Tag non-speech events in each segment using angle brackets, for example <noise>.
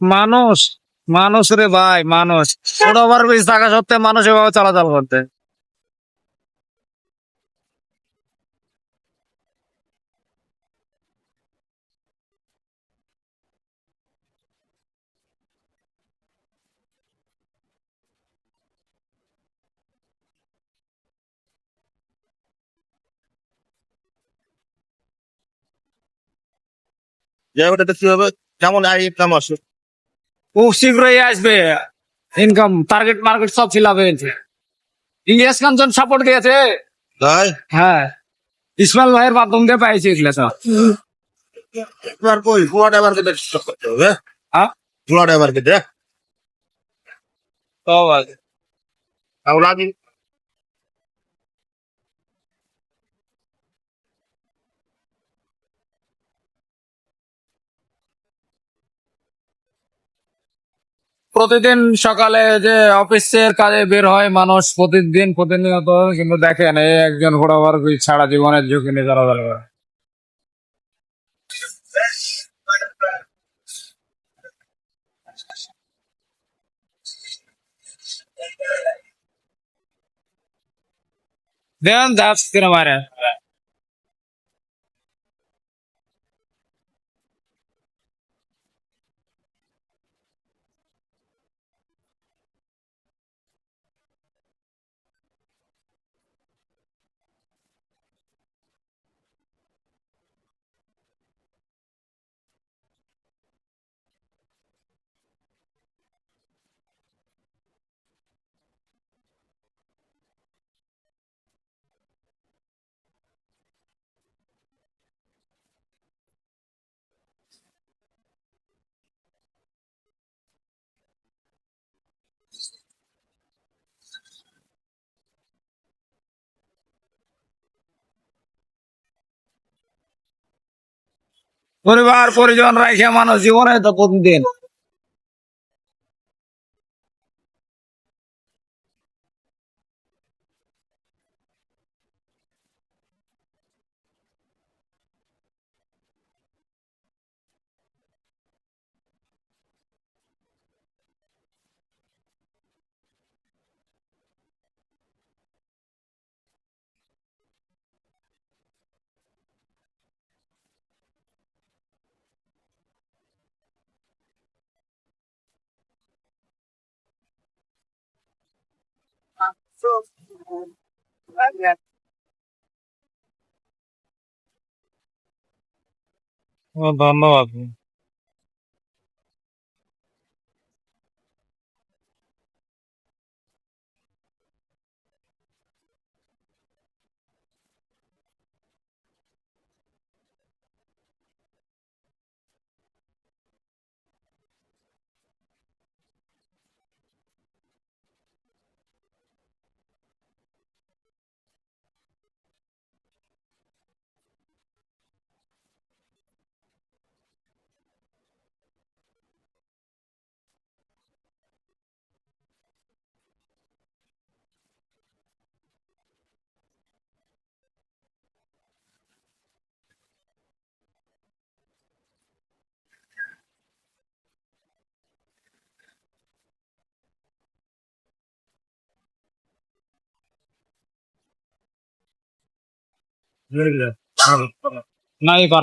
মানুষ মানুষ রে ভাই মানুষ। <laughs> ছোট ওভার ব্রিজ থাকা সত্ত্বে মানুষ এভাবে চলাচল করতে। জায়গাটাতে কি হবে? যেমন আই ইনকাম আসে খুব শীঘ্রই আসবে। ইনকাম টার্গেট মার্কেট সব ফিল আপ হয়েছে ইলিয়াস কাঞ্চন সাপোর্ট দিয়েছে। তাই হ্যাঁ। ইসমাইল ভাইয়ের মাধ্যম দিয়ে পাইছে এগুলো সব। এবার কই? পুরা ড্রাইভারকে স্টক করতে হবে হ্যাঁ? পুরা ড্রাইভারকে দেখ তাহলে আমি প্রতিদিন সকালে যে অফিসের কাজে বের হয় মানুষ প্রতিদিন প্রতিনিয়ত কিন্তু দেখেন, এই একজন ঘোড়াবার ছাড়া জীবনের ঝুঁকি নিয়ে চলাচল করে। দেন কিনা মারে পরিবার পরিজন রাখে মানুষ জীবনে তো প্রতিদিন ধন্যবাদ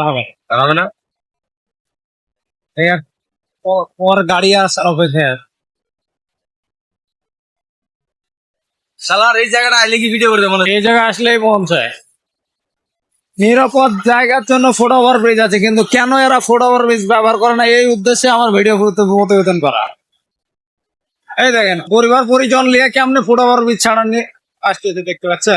হবে। হবে না? ওর গাড়ি আসার অপেক্ষা শালার এই জায়গাটা আইলে কি ভিডিও মনে এই জায়গায় আসলেই পৌঁছায় নিরাপদ জায়গার জন্য ফুট ওভার ব্রিজ আছে কিন্তু কেন এরা ফুট ওভার ব্রিজ ব্যবহার করে না? এই উদ্দেশ্যে আমার ভিডিও প্রতিবেদন করা। এই দেখেন পরিবার পরিজন নিয়ে কেমনে ফুট ওভার ব্রিজ ছাড়াননি আসতেছে দেখতে পাচ্ছে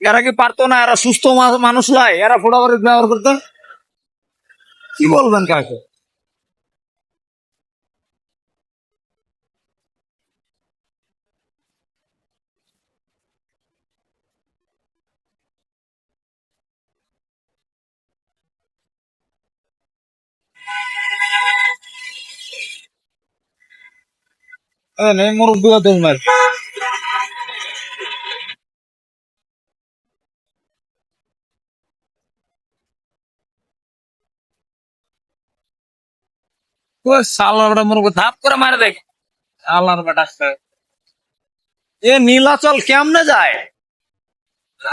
এরা কি পারতো না? এরা সুস্থ মানুষ নয় এরা ফোটাফুটি ব্যবহার করতে? কি বলবেন কাকে? মুরব্বী দোষ মার বেটা মুরব্বী ধাপ করে মারে দেখ। শালার বেটা এ নীলাচল কেমনে যায়?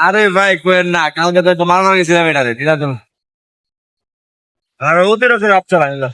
আরে ভাই কোয়েন না, কালকে তো মারামারি গেছিলাম এটাতে ঠিক তুমি। আর অতিরিক্ত অপশন আনিল